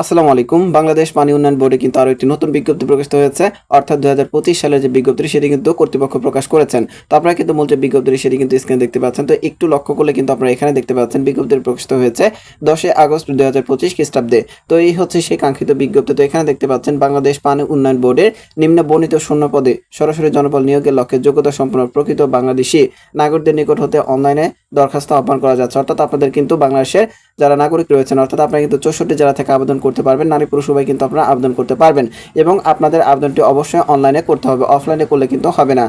আসসালামু আলাইকুম। বাংলাদেশ পানি উন্নয়ন বোর্ডে কিন্তু আরও একটি নতুন বিজ্ঞপ্তি প্রকাশিত হয়েছে। অর্থাৎ দুই হাজার সালের যে বিজ্ঞপ্তি সেটি কিন্তু কর্তৃপক্ষ প্রকাশ করেছেন। তো আপনারা কিন্তু মূল যে বিজ্ঞপ্তি সেটি কিন্তু স্ক্রিনে দেখতে পাচ্ছেন। তো একটু লক্ষ্য করলে কিন্তু আপনারা এখানে দেখতে পাচ্ছেন বিজ্ঞপ্তি প্রকাশিত হয়েছে দশই আগস্ট দুই হাজার পঁচিশ খ্রিস্টাব্দে। তো এই হচ্ছে সেই কাঙ্ক্ষিত বিজ্ঞপ্তি। তো এখানে দেখতে পাচ্ছেন বাংলাদেশ পানি উন্নয়ন বোর্ডের নিম্ন বর্ণিত শূন্য পদে সরাসরি জনবল নিয়োগের লক্ষ্যে যোগ্যতা সম্পন্ন প্রকৃত বাংলাদেশি নাগরিকদের নিকট হতে অনলাইনে দরখাস্ত আহ্বান করা যাচ্ছে। অর্থাৎ আপনাদের কিন্তু বাংলাদেশের যারা নাগরিক রয়েছেন, অর্থাৎ আপনারা কিন্তু চৌষট্টি জেলা থেকে আবেদন করতে পারবেন, নারী পুরুষ উভয় কিন্তু আপনারা আবেদন করতে পারবেন এবং আপনাদের আবেদনটি অবশ্যই অনলাইনে করতে হবে অফলাইনে করলে কিন্তু হবে না।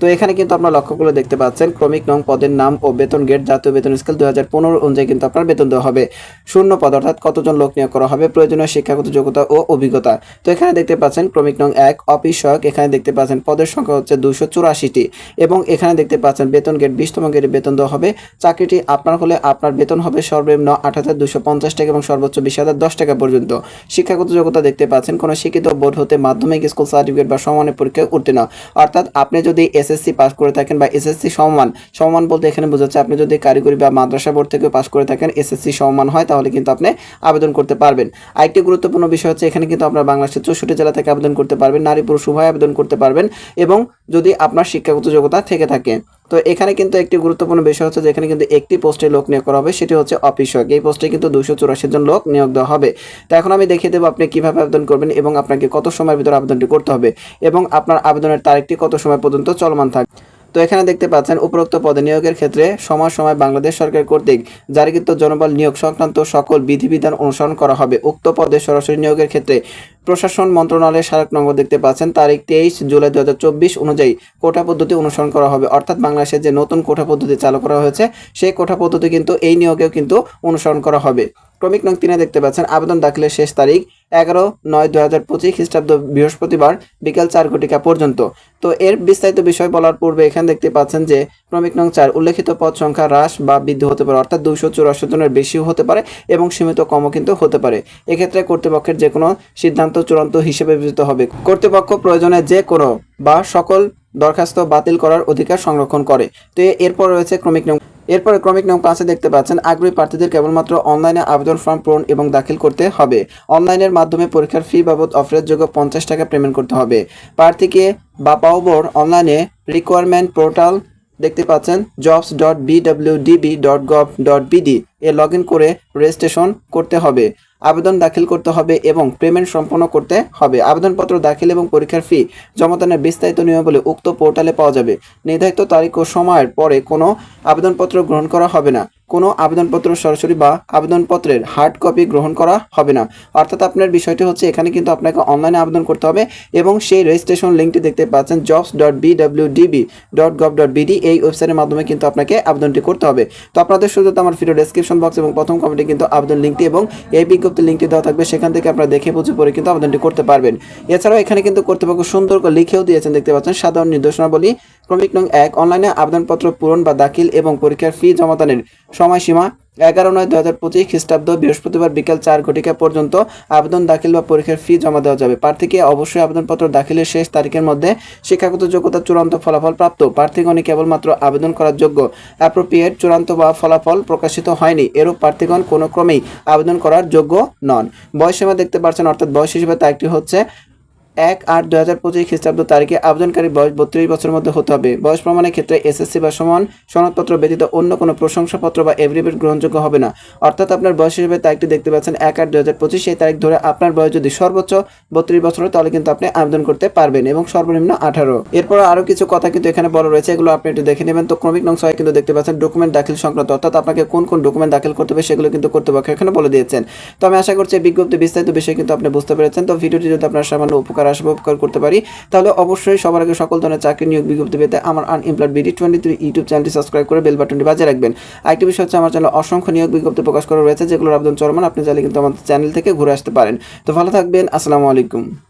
তো এখানে কিন্তু আপনারা লক্ষ্য করে দেখতে পাচ্ছেন। ক্রমিক নং পদের নাম ও বেতন গেট, জাতীয় বেতন স্কেল দুই হাজার পনেরো অনুযায়ী কিন্তু আপনার বেতন দেওয়া হবে। শূন্য পদ অর্থাৎ কতজন লোক নিয়োগ করা হবে, প্রয়োজনীয় শিক্ষাগত যোগ্যতা ও অভিজ্ঞতা। তো এখানে দেখতে পাচ্ছেন ক্রমিক নং এক, অফিস সহায়ক, এখানে দেখতে পাচ্ছেন পদের সংখ্যা হচ্ছে দুশো চুরাশিটি এবং এখানে দেখতে পাচ্ছেন বেতন গেট, বিশতম গেটে বেতন দেওয়া হবে। চাকরিটি আপনার হলে আপনার বেতন হবে সর্বনিম্ন আট হাজার দুশো পঞ্চাশ টাকা এবং সর্বোচ্চ বিশ হাজার দশ টাকা পর্যন্ত। শিক্ষাগত যোগ্যতা দেখতে পাচ্ছেন, কোনো শিক্ষিত বোর্ড হতে মাধ্যমিক, স্কুল সার্টিফিকেট বা সমানের পরীক্ষায় উত্তীর্ণ। অর্থাৎ আপনি যদি এসএসসি পাস করে থাকেন বা এসএসসি সমমান সম্মান বলতে এখানে বোঝাচ্ছে আপনি যদি কারিগরি বা মাদ্রাসা বোর্ড থেকে পাস করে থাকেন এসএসসি সমমান হয়, তাহলে কিন্তু আপনি আবেদন করতে পারবেন। আরেকটি গুরুত্বপূর্ণ বিষয় হচ্ছে এখানে কিন্তু আপনার বাংলাদেশের চৌষট্টি জেলা থেকে আবেদন করতে পারবেন, নারী পুরুষ উভয় আবেদন করতে পারবেন এবং যদি আপনার শিক্ষাগত যোগ্যতা থেকে থাকে। তো এখানে কিন্তু একটি গুরুত্বপূর্ণ বিষয় হচ্ছে যে এখানে কিন্তু একটি পোস্টে লোক নিয়োগ করা হবে, সেটি হচ্ছে অফিসক এই পোস্টে কিন্তু দুশো চুরাশি জন লোক নিয়োগ দেওয়া হবে। তো এখন আমি দেখিয়ে দেবো আপনি কীভাবে আবেদন করবেন এবং আপনাকে কত সময়ের ভিতরে আবেদনটি করতে হবে এবং আপনার আবেদনের তারিখটি কত সময় পর্যন্ত চলমান থাকবে। তো এখানে দেখতে পাচ্ছেন উপরোক্ত পদে নিয়োগের ক্ষেত্রে সময় সময় বাংলাদেশ সরকার কর্তৃক জারিকৃত জনবল নিয়োগ সংক্রান্ত সকল বিধিবিধান অনুসরণ করা হবে। উক্ত পদে সরাসরি নিয়োগের ক্ষেত্রে প্রশাসন মন্ত্রণালয়ের স্মারক নম্বর দেখতে পাচ্ছেন, তারিখ তেইশ জুলাই দু হাজার চব্বিশ অনুযায়ী কোটা পদ্ধতি অনুসরণ করা হবে। অর্থাৎ বাংলাদেশের যে নতুন কোটা পদ্ধতি চালু করা হয়েছে, সেই কোটা পদ্ধতি কিন্তু এই নিয়োগেও কিন্তু অনুসরণ করা হবে। ক্রমিক নং তিনে দেখতে পাচ্ছেন, আবেদন দাখিলের শেষ তারিখ এগারো নয় দু হাজার পঁচিশ খ্রিস্টাব্দ বৃহস্পতিবার বিকেল চার ঘটিকা পর্যন্ত। তো এর বিস্তারিত বিষয় বলার পূর্বে এখানে দেখতে পাচ্ছেন যে ক্রমিক নং চার উল্লেখিত পদ সংখ্যা হ্রাস বা বৃদ্ধি হতে পারে, অর্থাৎ দুশো চুরাশি জনের বেশিও হতে পারে এবং সীমিত কমও কিন্তু হতে পারে। এক্ষেত্রে কর্তৃপক্ষের যে কোনো সিদ্ধান্ত চূড়ান্ত হিসেবে বিবেচিত হবে। কর্তৃপক্ষ প্রয়োজনে যে কোনো বা সকল দরখাস্ত বাতিল করার অধিকার সংরক্ষণ করে। তো এরপর রয়েছে ক্রমিক নং এরপরে ক্রমিক নিয়ম পাঁচে দেখতে পাচ্ছেন, আগ্রহী প্রার্থীদের কেবলমাত্র অনলাইনে আবেদন ফর্ম পূরণ এবং দাখিল করতে হবে। অনলাইনের মাধ্যমে পরীক্ষার ফি বাবদ অফারের পঞ্চাশ টাকা পেমেন্ট করতে হবে। প্রার্থীকে বা পাওবর অনলাইনে রিকোয়ারমেন্ট পোর্টাল দেখতে পাচ্ছেন jobs dot BWDB dot gov dot BD A log in করে রেজিস্ট্রেশন করতে হবে, আবেদন দাখিল করতে হবে এবং পেমেন্ট সম্পন্ন করতে হবে। আবেদনপত্র দাখিল এবং পরীক্ষার ফি জমাদানের বিস্তারিত নিয়মাবলী উক্ত পোর্টালে পাওয়া যাবে। নির্ধারিত তারিখ ও সময়ের পরে কোনো আবেদনপত্র গ্রহণ করা হবে না। কোনো আবেদনপত্র সরাসরি বা আবেদনপত্রের হার্ড কপি গ্রহণ করা হবে না। অর্থাৎ আপনার বিষয়টি হচ্ছে, এখানে কিন্তু আপনাকে অনলাইনে আবেদন করতে হবে এবং সেই রেজিস্ট্রেশন লিঙ্কটি দেখতে পাচ্ছেন jobs dot B W DB dot gov dot BD এই ওয়েবসাইটের মাধ্যমে কিন্তু আপনাকে আবেদনটি করতে হবে। তো আপনাদের শুধু আমার ভিডিও ডেসক্রিপশন বক্স এবং প্রথম কমেন্টে কিন্তু আবেদন লিঙ্কটি এবং এই বিজ্ঞপ্তির লিঙ্কটি দেওয়া থাকবে, সেখান থেকে আপনারা দেখে বুঝে পরে কিন্তু আবেদনটি করতে পারবেন। এছাড়াও এখানে কিন্তু কর্তৃপক্ষ সুন্দর করে লিখেও দিয়েছেন, দেখতে পাচ্ছেন, সাধারণ নির্দেশনাবলী। ক্রমিক নং এক অনলাইনে আবেদনপত্র পূরণ বা দাখিল এবং পরীক্ষার ফি জমাদানের সময়সীমা এগারো নয় দু হাজার পঁচিশ খ্রিস্টাব্দ বৃহস্পতিবার বিকেল চার ঘটিকা পর্যন্ত আবেদন, দাখিল বা পরীক্ষার ফি জমা দেওয়া যাবে। প্রার্থীকে অবশ্যই আবেদনপত্র দাখিলের শেষ তারিখের মধ্যে শিক্ষাগত যোগ্যতা চূড়ান্ত ফলাফল প্রাপ্ত। প্রার্থীগণই কেবলমাত্র আবেদন করার যোগ্য। অ্যাপ্রোপ্রিয়েট চূড়ান্ত বা ফলাফল প্রকাশিত হয়নি। এরূপ প্রার্থীগণ কোনো ক্রমেই আবেদন করার যোগ্য নন। বয়সীমা দেখতে পাচ্ছেন, অর্থাৎ বয়স হিসেবে তারিখটি হচ্ছে এক আট দু হাজার পঁচিশ খ্রিস্টাব্দ তারিখে আবেদনকারী বয়স বত্রিশ বছরের মধ্যে হতে হবে। বয়স প্রমাণের ক্ষেত্রে এসএসসি বা সমান সনদপত্র ব্যতীত অন্য কোনো প্রশংসাপত্র বা এভিডেভিট গ্রহণযোগ্য হবে না। অর্থাৎ আপনার বয়স হিসেবে তারিখটি দেখতে পাচ্ছেন এক আট দু হাজার পঁচিশ। সেই তারিখ ধরে আপনার বয়স যদি সর্বোচ্চ বত্রিশ বছর হয়, তাহলে কিন্তু আপনি আবেদন করতে পারবেন এবং সর্বনিম্ন আঠারো। এরপর আরও কিছু কথা কিন্তু এখানে বলা রয়েছে, এগুলো আপনি একটু দেখে নেবেন। তো ক্রমিক নং ছয় কিন্তু দেখতে পাচ্ছেন ডকুমেন্ট দাখিল সংক্রান্ত, অর্থাৎ আপনাকে কোন কোন ডকুমেন্ট দাখিল করতে হবে সেগুলো কিন্তু কর্তৃপক্ষ এখানে বলে দিয়েছেন। তো আমি আশা করছি বিজ্ঞপ্তি বিস্তারিত বিষয় কিন্তু আপনি বুঝতে পেরেছেন। তো ভিডিওটি যদি আপনার সামান্য উপকার আসবে, উপকার করতে পারি। তাহলে অবশ্যই সবার আগে সকল ধরনের চাকরি নিয়োগ বিজ্ঞপ্তি পেতে আমার unemployed BD twenty three YouTube চ্যানেলটি সাবস্ক্রাইব করে বেল বাটনটি বাজে রাখবেন। আরেকটি বিষয় হচ্ছে আমার চ্যানেল অসংখ্য নিয়োগ বিজ্ঞপ্তি প্রকাশ করা রয়েছে, যেগুলোর আবেদন চলমান। আপনি চাইলে কিন্তু আমাদের চ্যানেল থেকে ঘুরে আসতে পারেন। তো ভালো থাকবেন, আসসালামু আলাইকুম।